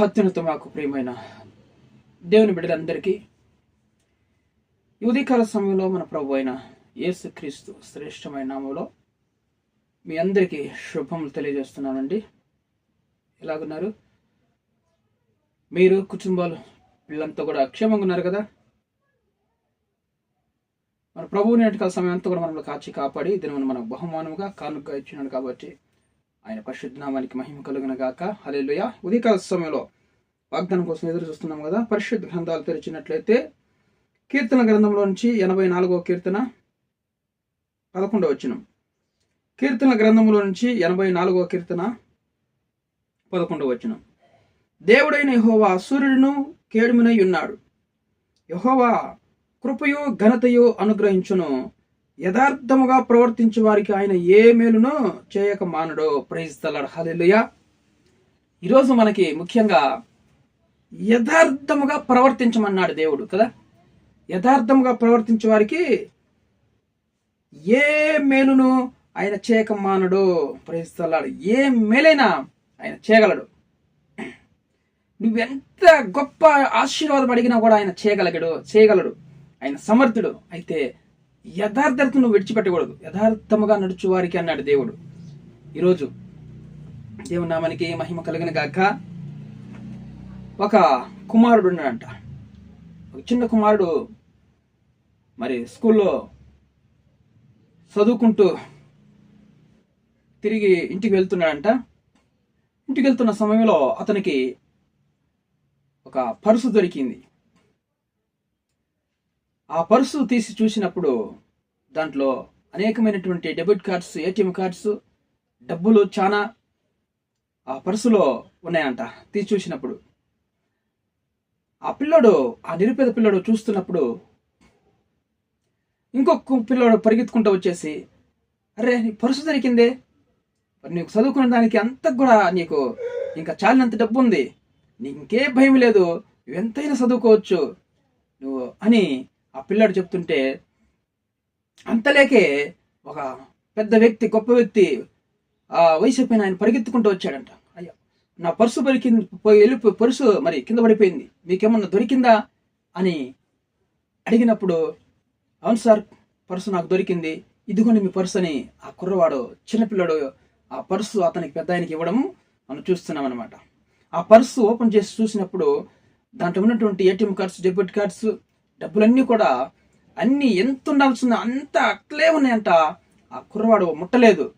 అత్యున్నత మాకు ప్రియమైన దేవుని బిడ్డలందరికీ యువదీకాల సమయంలో మన ప్రభు అయిన యేసుక్రీస్తు శ్రేష్టమైన నామంలో మీ అందరికీ శుభములు తెలియజేస్తున్నానండి. ఎలాగున్నారు? మీరు కుటుంబాలు పిల్లలంతా కూడా క్షేమంగా ఉన్నారు కదా? మన ప్రభువు నేటికాల సమయం అంతా కూడా మనల్ని కాచి కాపాడి దీని మనకు బహుమానముగా కానుక ఇచ్చినాడు కాబట్టి ఆయన పరిశుద్ధ నామానికి మహిమ కలుగున గాక. హలేలుయ ఉదయకాల సమయంలో వాగ్దానం కోసం ఎదురు చూస్తున్నాం కదా. పరిశుద్ధ గ్రంథాలు తెరిచినట్లయితే కీర్తన గ్రంథంలో నుంచి ఎనభై నాలుగవ కీర్తన పదకొండవ వచ్చినం కీర్తన గ్రంథంలో నుంచి ఎనభై నాలుగవ కీర్తన పదకొండవ వచ్చినం దేవుడైన యహోవా సూర్యుడును కేడుమునై ఉన్నాడు. యహోవా కృపయు ఘనతయు అనుగ్రహించును. యథార్థముగా ప్రవర్తించే వారికి ఆయన ఏ మేలునో చేయక మానడు. ప్రైజ్ తలడ్ హల్లెలూయా ఈరోజు మనకి ముఖ్యంగా యథార్థముగా ప్రవర్తించమన్నాడు దేవుడు కదా? యథార్థముగా ప్రవర్తించే వారికి ఏ మేలును ఆయన చేయక మానడు. ప్రయత్నిస్తాడు ఏ మేలైనా ఆయన చేయగలడు. నువ్వెంత గొప్ప ఆశీర్వాదం అడిగినా కూడా ఆయన చేయగలగడు చేయగలడు. ఆయన సమర్థుడు. అయితే యథార్థతను విడిచిపెట్టకూడదు. యథార్థముగా నడుచు వారికి అన్నాడు దేవుడు. ఈరోజు దేవుని నామానికి మహిమ కలిగిన గాక. ఒక కుమారుడు ఉన్నాడంట. ఒక చిన్న కుమారుడు మరి స్కూల్లో చదువుకుంటూ తిరిగి ఇంటికి వెళ్తున్నాడంట. ఇంటికి వెళ్తున్న సమయంలో అతనికి ఒక పర్సు దొరికింది. ఆ పర్సు తీసి చూసినప్పుడు దాంట్లో అనేకమైనటువంటి డెబిట్ కార్డ్స్ ఏటీఎం కార్డ్స్ డబ్బులు చాలా ఆ పర్సులో ఉన్నాయంట. తీసి చూసినప్పుడు ఆ పిల్లోడు ఆ నిరుపేద పిల్లోడు చూస్తున్నప్పుడు ఇంకొక పిల్లోడు పరిగెత్తుకుంటూ వచ్చేసి అరే నీ పర్సు దొరికిందే. మరి నీకు చదువుకున్న దానికి అంత కూడా నీకు ఇంకా చాలినంత డబ్బు ఉంది నీకు ఇంకే భయం లేదు. నువ్వు ఎంతైనా చదువుకోవచ్చు. నువ్వు అని ఆ పిల్లాడు చెప్తుంటే అంతలేకే ఒక పెద్ద వ్యక్తి గొప్ప వ్యక్తి ఆ వయసు పైన ఆయన పరిగెత్తుకుంటూ వచ్చాడంట. అయ్యా నా పర్సు పరికింది పోయి వెళ్ళిపోయి పర్సు మరి కింద పడిపోయింది. మీకేమన్నా దొరికిందా? అని అడిగినప్పుడు అవును సార్ పర్సు నాకు దొరికింది. ఇదిగోండి మీ పర్సు అని ఆ కుర్రవాడు చిన్నపిల్లడు ఆ పర్సు అతనికి పెద్ద ఆయనకి ఇవ్వడం మనం చూస్తున్నాం అనమాట ఆ పర్సు ఓపెన్ చేసి చూసినప్పుడు దాంట్లో ఉన్నటువంటి ఏటీఎం కార్డ్స్ డెబిట్ కార్డ్స్ డబ్బులన్నీ కూడా అన్నీ ఎంత ఉండాల్సిందో అంత అట్లే ఉన్నాయంట. ఆ కుర్రవాడు ముట్టలేదు.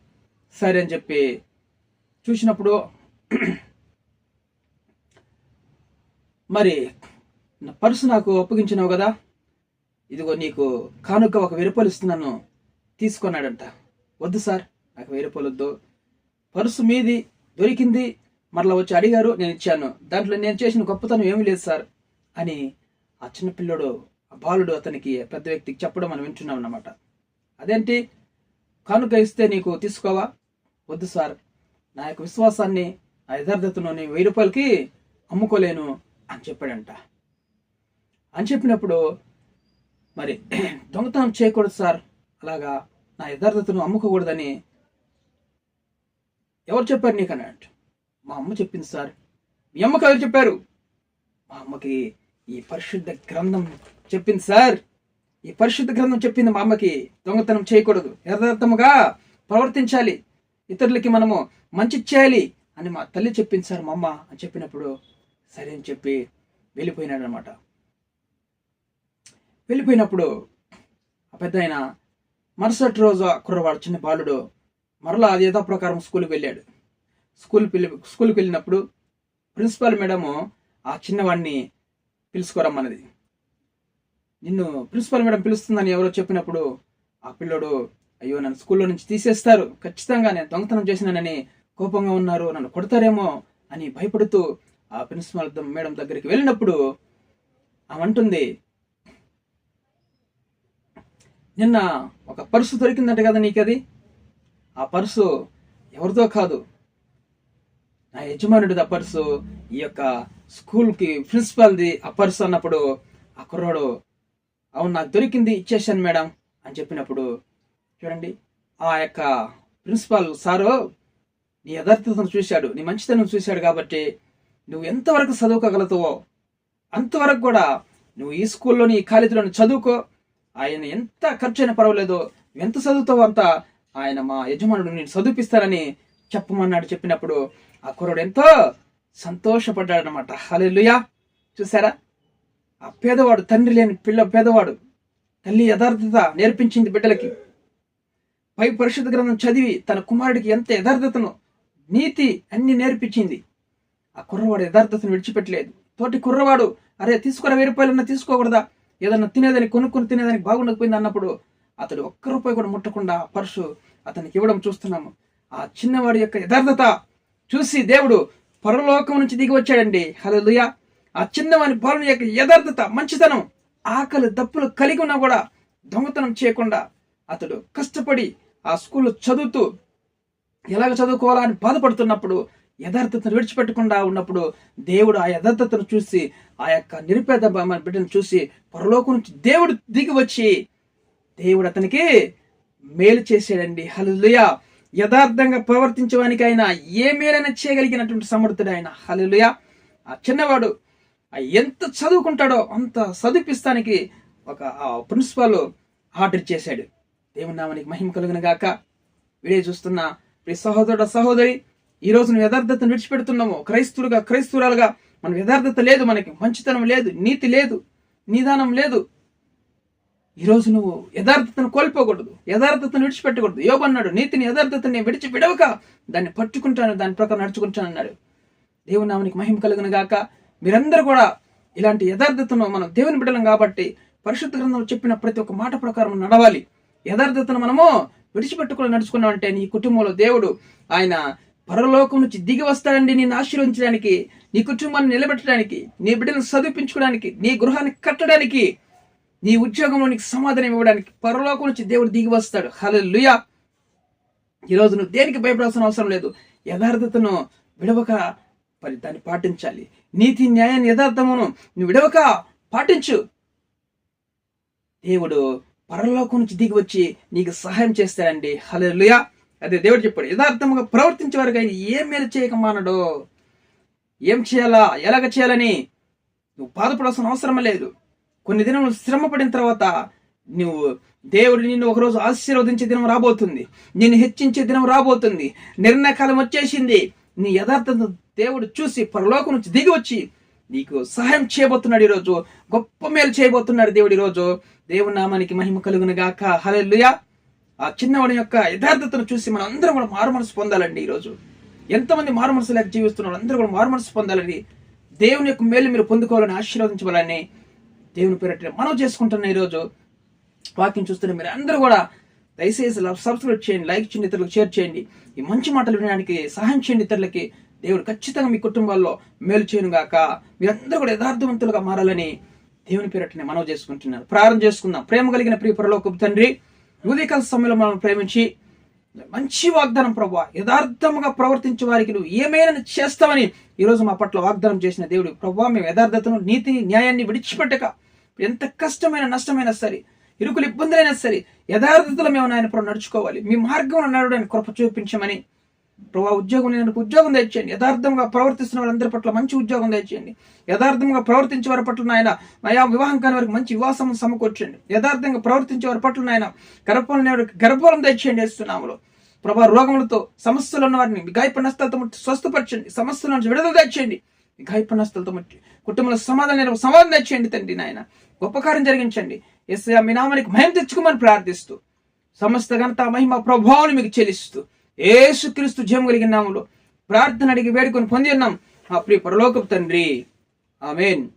సరే అని చెప్పి చూసినప్పుడు మరి నా పర్సు నాకు అప్పగించినావు కదా? ఇదిగో నీకు కానుక ఒక వెయ్యి రూపాయలు ఇస్తున్నాను తీసుకున్నాడంట. వద్దు సార్ నాకు వెయ్యి రూపాయలు వద్దు. పర్సు మీది దొరికింది. మరలా వచ్చి అడిగారు నేను ఇచ్చాను. దాంట్లో నేను చేసిన గొప్పతనం ఏమీ లేదు సార్ అని ఆ చిన్నపిల్లడు ఆ బాలుడు అతనికి పెద్ద వ్యక్తికి చెప్పడం మనం వింటున్నాం అన్నమాట. అదేంటి? కానుక ఇస్తే నీకు తీసుకోవా? వద్దు సార్. నా యొక్క విశ్వాసాన్ని నా యథార్థతను నేను వెయ్యి రూపాయలకి అమ్ముకోలేను అని చెప్పాడంట. అని చెప్పినప్పుడు మరి దొంగతనం చేయకూడదు సార్. అలాగా నా యథార్థతను అమ్ముకోకూడదని ఎవరు చెప్పారు నీకు అన్నట్టు మా అమ్మ చెప్పింది సార్. మీ అమ్మకి ఎవరు చెప్పారు? మా అమ్మకి ఈ పరిశుద్ధ గ్రంథం చెప్పింది సార్. ఈ పరిశుద్ధ గ్రంథం చెప్పింది మా అమ్మకి. దొంగతనం చేయకూడదు. యథార్థముగా ప్రవర్తించాలి. ఇతరులకి మనము మంచి చేయాలి అని మా తల్లి చెప్పింది సార్ మా అమ్మ అని చెప్పినప్పుడు సరే అని చెప్పి వెళ్ళిపోయినాడు అనమాట వెళ్ళిపోయినప్పుడు ఆ పెద్ద ఆయన మరుసటి రోజు ఆ కుర్రవాడు చిన్న బాలుడు మరలా అది యథా ప్రకారం స్కూల్కి వెళ్ళాడు. స్కూల్ పిల్ల స్కూల్కి వెళ్ళినప్పుడు ప్రిన్సిపాల్ మేడము ఆ చిన్నవాడిని పిలుచుకోరమ్మన్నది నిన్ను ప్రిన్సిపల్ మేడం పిలుస్తుందని ఎవరో చెప్పినప్పుడు ఆ పిల్లోడు అయ్యో నన్ను స్కూల్లో నుంచి తీసేస్తారు. ఖచ్చితంగా నేను దొంగతనం చేసినానని కోపంగా ఉన్నారు. నన్ను కొడతారేమో అని భయపడుతూ ఆ ప్రిన్సిపల్ మేడం దగ్గరికి వెళ్ళినప్పుడు ఆమంటుంది నిన్న ఒక పర్సు దొరికిందంట కదా నీకది? ఆ పర్సు ఎవరిదో కాదు. నా యజమానుడిది ఆ పర్సు ఈ యొక్క స్కూల్కి ప్రిన్సిపాల్ది ఆ అన్నప్పుడు ఆ కుర్రాడు అవును నాకు దొరికింది ఇచ్చేసాను మేడం అని చెప్పినప్పుడు చూడండి ఆ యొక్క ప్రిన్సిపాల్ సారు నీ యథార్థతను చూశాడు నీ మంచితనం చూశాడు కాబట్టి నువ్వు ఎంతవరకు చదువుకోగలుగుతావో అంతవరకు కూడా నువ్వు ఈ స్కూల్లోని ఈ కాలేజీలోని చదువుకో. ఆయన ఎంత ఖర్చు అయినా పర్వాలేదు నువ్వు ఎంత చదువుతావో అంత ఆయన మా యజమానుడు నేను చదివిపిస్తారని చెప్పమన్నాడు చెప్పినప్పుడు ఆ కుర్రాడు ఎంతో సంతోషపడ్డాడు అనమాట హలెలుయా చూసారా ఆ పేదవాడు తండ్రి లేని పిల్ల పేదవాడు తల్లి యథార్థత నేర్పించింది బిడ్డలకి. పై పరిశుద్ధ గ్రంథం చదివి తన కుమారుడికి ఎంత యథార్థతను నీతి అన్ని నేర్పించింది. ఆ కుర్రవాడు యథార్థతను విడిచిపెట్టలేదు. తోటి కుర్రవాడు అరే తీసుకురా వెయ్యి రూపాయలన్నా తీసుకోకూడదా? ఏదన్నా తినేదానికి కొనుక్కొని తినేదానికి బాగుండకపోయింది అన్నప్పుడు అతడు ఒక్క రూపాయి కూడా ముట్టకుండా పర్సు అతనికి ఇవ్వడం చూస్తున్నాము. ఆ చిన్నవాడి యొక్క యథార్థత చూసి దేవుడు పరలోకం నుంచి దిగి వచ్చాడండి. హలోయ ఆ చిన్నవాని బాలుని యొక్క యథార్థత మంచితనం ఆకలి దప్పులు కలిగి ఉన్నా కూడా దొంగతనం చేయకుండా అతడు కష్టపడి ఆ స్కూల్లో చదువుతూ ఎలాగ చదువుకోవాలా అని బాధపడుతున్నప్పుడు యథార్థతను విడిచిపెట్టకుండా ఉన్నప్పుడు దేవుడు ఆ యథార్థతను చూసి ఆ యొక్క నిరుపేద బిడ్డను చూసి పరలోకం నుంచి దేవుడు దిగి వచ్చి దేవుడు అతనికి మేలు చేసాడండి హలులుయ యథార్థంగా ప్రవర్తించడానికి ఆయన ఏ మేరైనా చేయగలిగినటువంటి సమర్థుడు ఆయన. హలులుయ ఆ చిన్నవాడు ఎంత చదువుకుంటాడో అంత చదివిపిస్తానికి ఒక ప్రిన్సిపాల్ ఆర్డర్ చేశాడు. దేవుని నామానికి మహిమ కలుగును గాక. వీడియో చూస్తున్న ప్రతి సహోదరుడు సహోదరి ఈ నువ్వు యథార్థతను విడిచిపెడుతున్నాము క్రైస్తులుగా క్రైస్తురాలుగా మనం యథార్థత లేదు మనకి. మంచితనం లేదు నీతి లేదు నిదానం లేదు. ఈరోజు నువ్వు యథార్థతను కోల్పోకూడదు యథార్థతను విడిచిపెట్టకూడదు. యోగన్నాడు నీతిని యథార్థతని విడిచి విడవక దాన్ని పట్టుకుంటాను దాని ప్రకారం నడుచుకుంటాను అన్నాడు. దేవుని నామనికి మహిమ కలుగును గాక. మీరందరూ కూడా ఇలాంటి యథార్థతను మనం దేవుని బిడ్డలం కాబట్టి పరిశుద్ధ గ్రంథంలో చెప్పిన ప్రతి ఒక్క మాట ప్రకారం నడవాలి. యథార్థతను మనము విడిచిపెట్టుకుని నడుచుకున్నామంటే నీ కుటుంబంలో దేవుడు ఆయన పరలోకం నుంచి దిగి వస్తాడండి నేను ఆశీర్వదించడానికి నీ కుటుంబాన్ని నిలబెట్టడానికి నీ బిడ్డలను చదివించుకోవడానికి నీ గృహాన్ని కట్టడానికి నీ ఉద్యోగంలో నీకు సమాధానం ఇవ్వడానికి పరలోకం నుంచి దేవుడు దిగి వస్తాడు. హల్లెలూయా. ఈరోజు నువ్వు దేనికి భయపడాల్సిన అవసరం లేదు. యథార్థతను విడవక మరి దాన్ని పాటించాలి. నీతి న్యాయాన్ని యథార్థమును నువ్వు విడవక పాటించు. దేవుడు పరలోకం నుంచి దిగి వచ్చి నీకు సహాయం చేస్తాడండి. హల్లెలూయా. అదే దేవుడు చెప్పాడు యథార్థముగా ప్రవర్తించే వారికి ఆయన ఏం మేలు చేయక మానడు. ఏం చేయాలా? ఎలాగ చేయాలని? నువ్వు బాధపడాల్సిన అవసరం లేదు. కొన్ని దినములు శ్రమ పడిన తర్వాత నువ్వు దేవుడు నిన్ను ఒకరోజు ఆశీర్వదించే దినం రాబోతుంది. నిన్ను హెచ్చించే దినం రాబోతుంది. నిర్ణయకాలం వచ్చేసింది. నీ యథార్థత దేవుడు చూసి పరలోకం నుంచి దిగి వచ్చి నీకు సహాయం చేయబోతున్నాడు ఈరోజు. గొప్ప మేలు చేయబోతున్నాడు దేవుడు ఈరోజు. దేవుని నామానికి మహిమ కలుగును గాక. హల్లెలూయా. ఆ చిన్నవాడి యొక్క యథార్థతను చూసి మనం అందరం కూడా మారు మనసు పొందాలండి ఈరోజు. ఎంతమంది మారు మనసు లేక జీవిస్తున్నారు అందరూ కూడా మారు మనసు పొందాలని దేవుని యొక్క మేలు మీరు పొందుకోవాలని ఆశీర్వదించవాలని దేవుని పేరట మనం చేసుకుంటున్న ఈరోజు వాక్యం చూస్తున్న మీరు అందరూ కూడా దయచేసి సబ్స్క్రైబ్ చేయండి లైక్ చేయండి ఇతరులకు షేర్ చేయండి. ఈ మంచి మాటలు వినడానికి సహాయం చేయండి ఇతరులకి. దేవుడు ఖచ్చితంగా మీ కుటుంబాల్లో మేలు చేయను గాక. మీరందరూ కూడా యథార్థవంతులుగా మారాలని దేవుని పేరటనే మనవి చేసుకుంటున్నారు. ప్రారంభం చేసుకుందాం. ప్రేమ కలిగిన ప్రియ పరలోకపు తండ్రి ఉదయకాల సమయంలో మనం ప్రేమించి మంచి వాగ్దానం ప్రభు యథార్థముగా ప్రవర్తించే వారికి నువ్వు ఏమైనా చేస్తావని ఈరోజు మా పట్ల వాగ్దానం చేసిన దేవుడు. ప్రభు మేము యథార్థతను నీతిని న్యాయాన్ని విడిచిపెట్టక ఎంత కష్టమైన నష్టమైనా సరే ఇరుకులు ఇబ్బందులైనా సరే యథార్థతలో మేము నాయన ప్రభు నడుచుకోవాలి. మీ మార్గంలో నడవడానికి కృప చూపించమని ప్రభా ఉద్యోగం నేను ఉద్యోగం తెచ్చేయండి యథార్థంగా ప్రవర్తిస్తున్న వాళ్ళందరి పట్ల మంచి ఉద్యోగం తెచ్చేయండి యథార్థంగా ప్రవర్తించే వారి పట్ల నాయన మయా వివాహం కాని వారికి మంచి వివాసం సమకూర్చండి. యథార్థంగా ప్రవర్తించే వారి పట్ల నాయన గర్భఫలం గర్భఫలం తెచ్చేయండి వేస్తున్నాములో ప్రభా రోగములతో సమస్యలు ఉన్న వారిని గాయపడిన స్వస్థపరచండి. సమస్యల నుంచి విడుదల తెచ్చేయండి మీ ముట్టి కుటుంబంలో సమాధానం సమాధానం తెచ్చేయండి తండ్రి నాయన. గొప్ప కార్యం జరిగించండి. ఎస్ మీ నామానికి మహిమ తెచ్చుకోమని ప్రార్థిస్తూ సమస్త ఘనత మహిమ ప్రభావాన్ని మీకు చెల్లిస్తూ ఏసుక్రీస్తు జయం కలిగిన నామలో ప్రార్థన అడిగి వేడుకొని పొంది ఉన్నాం. ఆ ప్రియ పరలోకపు తండ్రి. ఆమెన్.